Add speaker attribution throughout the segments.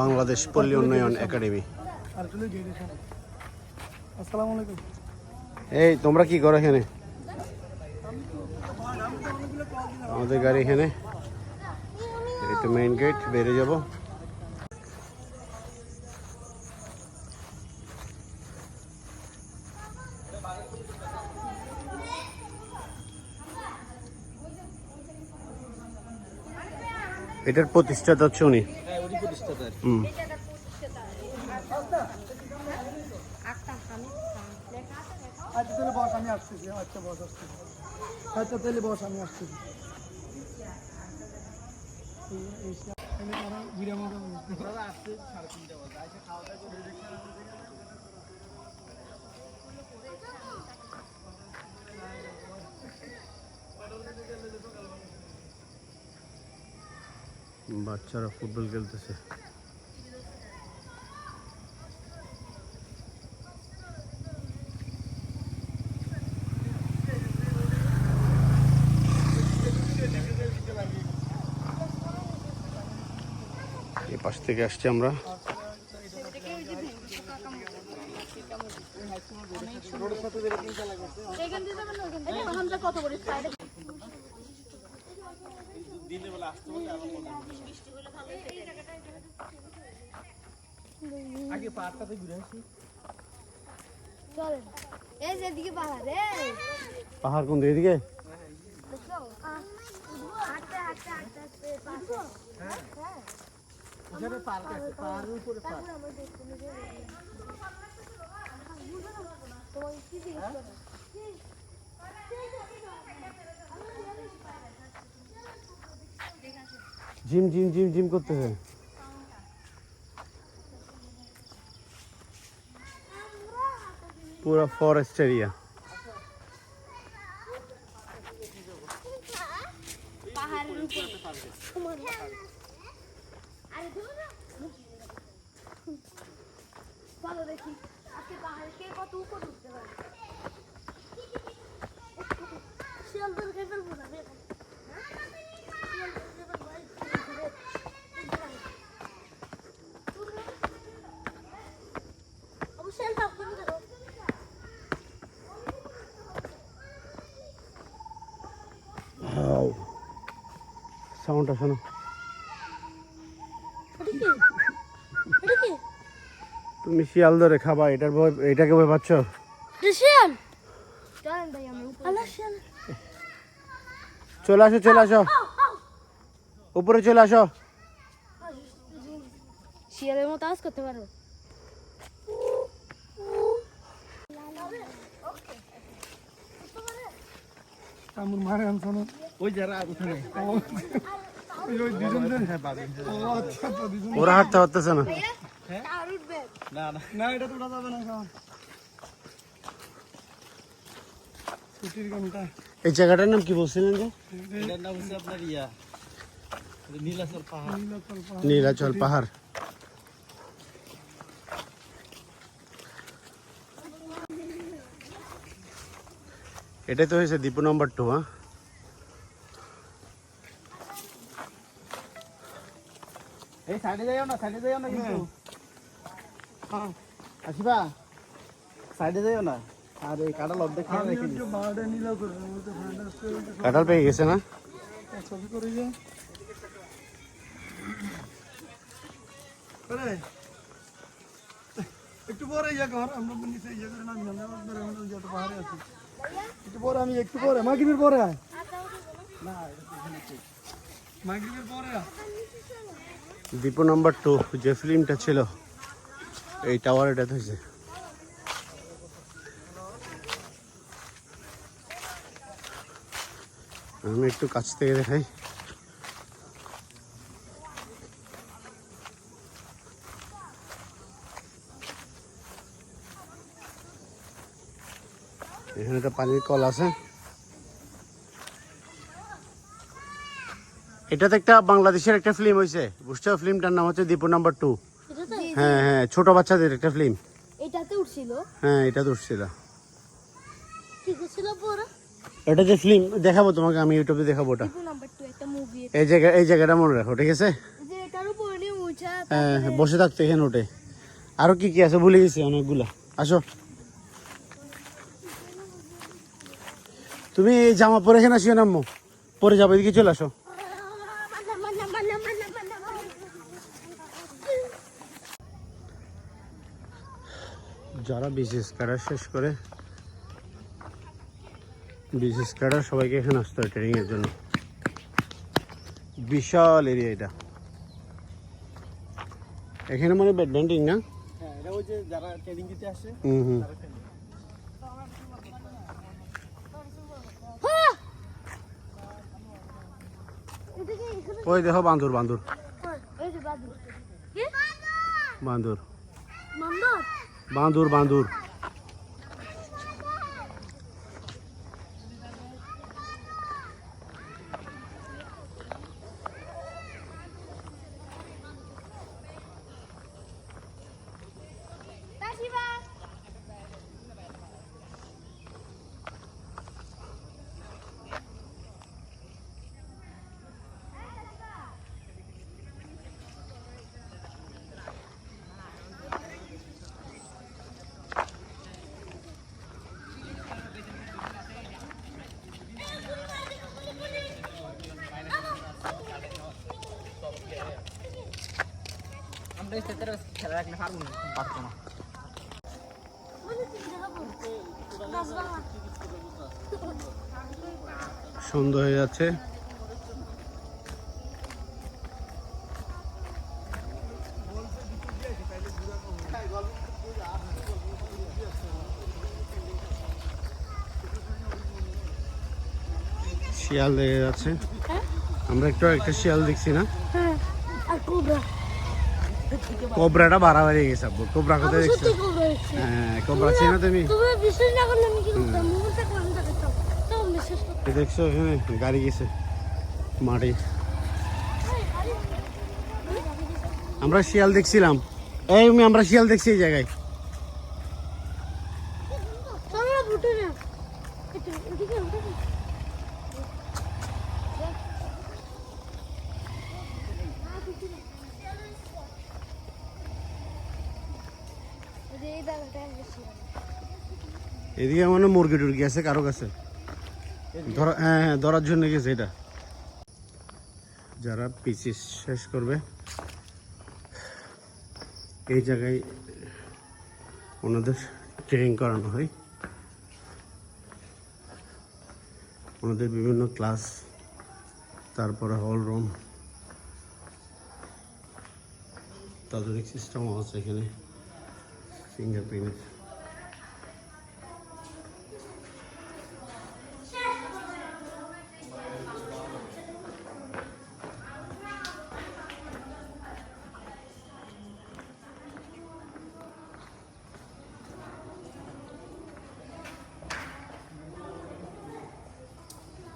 Speaker 1: বাংলাদেশ পল্লী উন্নয়ন একাডেমি। এই তোমরা কি করো এখানে? আমাদের গাড়ি এখানে। এই তো মেইন গেট বেরিয়ে যাব। এটার প্রতিষ্ঠাতা হচ্ছে উনি। হুম।
Speaker 2: আচ্ছা তাহলে বস আমি আসতেছি। আচ্ছা বস আসতেছি। আচ্ছা তাহলে বস আমি আসতেছি সে- আমি আরও বিরাম হবে।
Speaker 1: বাচ্চারা ফুটবল খেলতেছে। পাশ থেকে আসছি আমরা।
Speaker 3: দিয়ে যাবেন না ওখান থেকে ওখানটা কত করে সাইডে চলেন। এই যে এদিকে পাহাড় রে
Speaker 1: পাহাড় কোন দিকে? এদিকে?
Speaker 3: তোমাকে কি জিজ্ঞেস
Speaker 1: জিম জিম জিম জিম করতেছে পুরো ফরেস্ট এরিয়া
Speaker 3: পাহাড়ের উপরে সমান আরে ধরো না চলো দেখি আজকে পাহাড়ে কে কত উপরে উঠতে পারে শিয়াল দল খেয়ে ফেলব না রে। শিয়াল দল খেয়ে ফেলব, এই ঘুরে, এই ঘুরে। অবশ্যই সাপ করে ধরো
Speaker 1: সাউন্ডটা শোনো। তুমি শিয়াল ধরে খাবা এটার ভয় এটাকে ভয় পাচ্ছ?
Speaker 3: শিয়াল?
Speaker 1: চলে আসো চলে আসো। উপরে চলে আসো।
Speaker 3: শিয়ালের মতো আজ করতে পারো
Speaker 2: আমার মারে আমি শোনো।
Speaker 4: ওই যারা
Speaker 2: দেন ও আচ্ছা দুজন
Speaker 1: ওরা হাঁটতে পারতেছে না।
Speaker 3: আর
Speaker 4: না না।
Speaker 2: না এটা তো যাবে না ছুটির ঘণ্টা।
Speaker 1: এই জায়গাটার নাম কি বলছিলেন যে?
Speaker 4: এটার নাম হচ্ছে আপনার ইয়া নীলাচল পাহাড়।
Speaker 2: নীলাচল পাহাড়।
Speaker 1: এটাই তো হয়েছে দীপু নম্বর টু হ্যাঁ?
Speaker 4: এই সাইডে যাইও না সাইডে যাইও না কিন্তু। আসিবা সাইডে যাইও না। আর এই কাটা অর্ধেক খেয়ে
Speaker 2: আমি
Speaker 4: রেখে
Speaker 2: হচ্ছে বারোটা নীলাচল বলতে ফ্রেন্ড আসছে
Speaker 1: কাঁঠাল পেয়ে গেছে না?
Speaker 2: ছবি করে যা। আরে একটু পরে ইয়া কর আমরা নিচে ইয়া করে নামি আমরা আমরা আমরা যত পাহাড়ে আছি। একটু পরে আমি একটু পরে। মাগরিবের পরে
Speaker 1: দীপু নম্বর টু যে ফিল্মটা ছিল। এই টাওয়ার এটাতে হয়েছে। আমি একটু কাছ থেকে দেখাই। এখানে তো পানির কল আছে। এটাতে একটা বাংলাদেশের একটা ফিল্ম হয়েছে বুঝছ? ফিল্মটার নাম হচ্ছে দীপু নাম্বার টু হ্যাঁ হ্যাঁ ছোট বাচ্চাদের একটা ফিল্ম
Speaker 3: এটাতে উঠছিল?
Speaker 1: হ্যাঁ এটা তো উঠছিল।
Speaker 3: কি করছিল পুরো
Speaker 1: এটা যে ফিল্ম দেখাবো তোমাকে আমি ইউটিউবে দেখাবো ওটা।
Speaker 3: নাম্বার টু একটা মুভি
Speaker 1: এই জায়গা এই জায়গাটা মনে রাখো ঠিক আছে? হ্যাঁ হ্যাঁ, বসে থাকতে এখানে ওঠে আরও কি কি আছে ভুলে গেছি অনেকগুলা। আসো। তুমি এই জামা পরে এখানে আসিও নাম্মু পরে যাব এদিকে চলে আসো। যারা বিশেষ ক্যাডার শেষ করে বিশেষ ক্যাডার সবাইকে এখানে আসতে হয় ট্রেনিং এর জন্য। বিশাল এরিয়া এটা। এখানে মানে ব্যাডমিন্টন না?
Speaker 4: হ্যাঁ এটা ওই যে যারা ট্রেনিং দিতে আসে
Speaker 1: হুম হুম। ওই দেখো বান্দর বান্দর। বান্দর? বান্দর বান্দর
Speaker 3: কাশিবা
Speaker 4: আমরা এই ক্ষেত্রে
Speaker 1: সন্ধ্যা হয়ে যাচ্ছে। শিয়াল দেখে যাচ্ছে। আমরা একটু একটা শিয়াল দেখছি না?
Speaker 3: হ্যাঁ কোবরা।
Speaker 1: কোবরাটা বাড়াবাড়ি গেছে আব্বু কোবরা কোথায় দেখছ হ্যাঁ কোবরা চিনো তুমি দেখছ এখানে গাড়ি গেছে মাটি আমরা শিয়াল দেখছিলাম এই আমি আমরা শিয়াল দেখছি এই জায়গায়
Speaker 3: চলো না ফুটে না একটু এদিকে ওদিকে এই জায়গাটা বেশি
Speaker 1: এদিকে মানে মুরগি টুরগি আছে, কারও কাছে। হ্যাঁ হ্যাঁ ধরার জন্য গেছে এটা। যারা পিসি শেষ করবে, এই জায়গায় ওনাদের ট্রেনিং করানো হয়। ওনাদের বিভিন্ন ক্লাস তারপরে হল রুম তাদের সিস্টেমও আছে এখানে। ফিঙ্গারপ্রিন্ট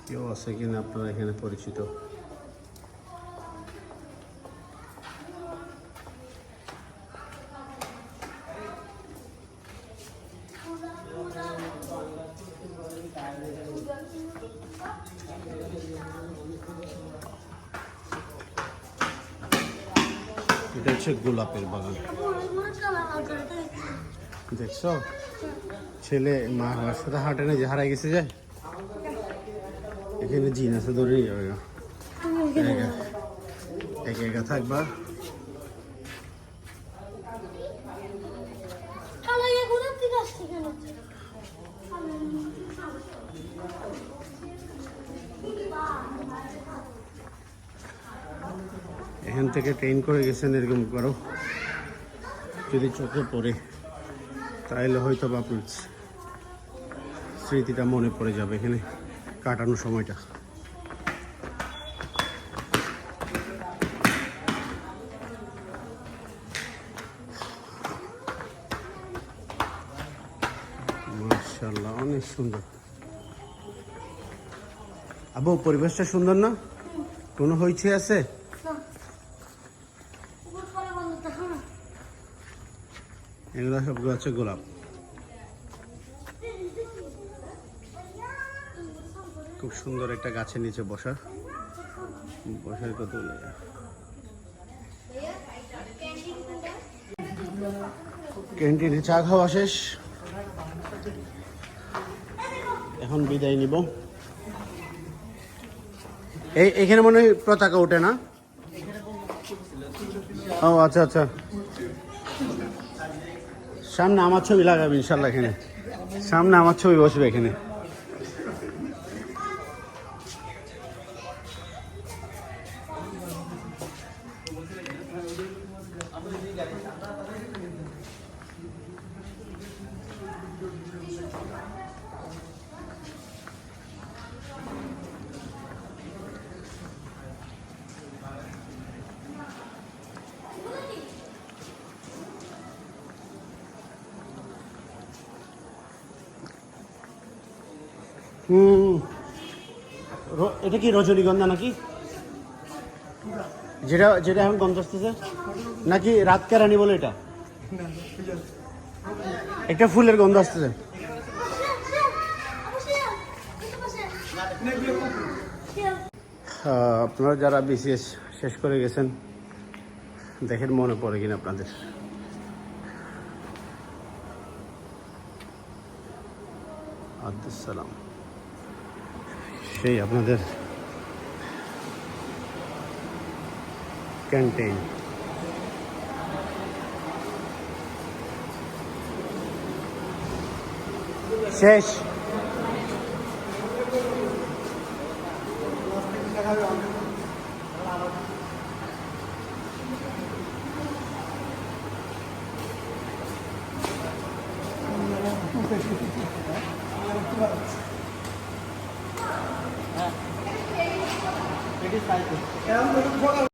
Speaker 1: কেউ আছে কিনা আপনারা এখানে পরিচিত হচ্ছে গোলাপের বাগান। দেখছ? ছেলে মা রাস্তাতে হাঁটে না, যে হারাই গেছে যায় এখানে জিন আছে ধরে যাবে একা থাকবা এখান থেকে ট্রেন করে গেছেন, এরকম করো। যদি চোখে পড়ে তাহলে হয়তো বা স্মৃতিটা মনে পড়ে যাবে এখানে কাটানোর সময়টা। অনেক সুন্দর। আবু, পরিবেশটা সুন্দর না? কোনো হইছে আছে? এগুলো সবগুলো হচ্ছে গোলাপ। খুব সুন্দর একটা গাছের নিচে বসা বসার কত ক্যান্টিনে চা খাওয়া শেষ। এখন বিদায় নিব। এই, এখানে মনে হয় পতাকা ওঠে না? ও আচ্ছা আচ্ছা। সামনে আমার ছবি লাগাবে ইনশাল্লাহ এখানে। সামনে আমার ছবি বসবে এখানে। হুম। এটা কি রজনীগন্ধা নাকি? যেটা যেটা এখন গন্ধ আসতেছে? নাকি রাত কেরানি বলে এটা? একটা ফুলের গন্ধ আসতেছে। আপনারা যারা বিসিএস শেষ করে গেছেন, দেখেন মনে পড়ে কিনা আপনাদের। আব্দুল সালাম। সেই আপনাদের ক্যান্টিন শেষ।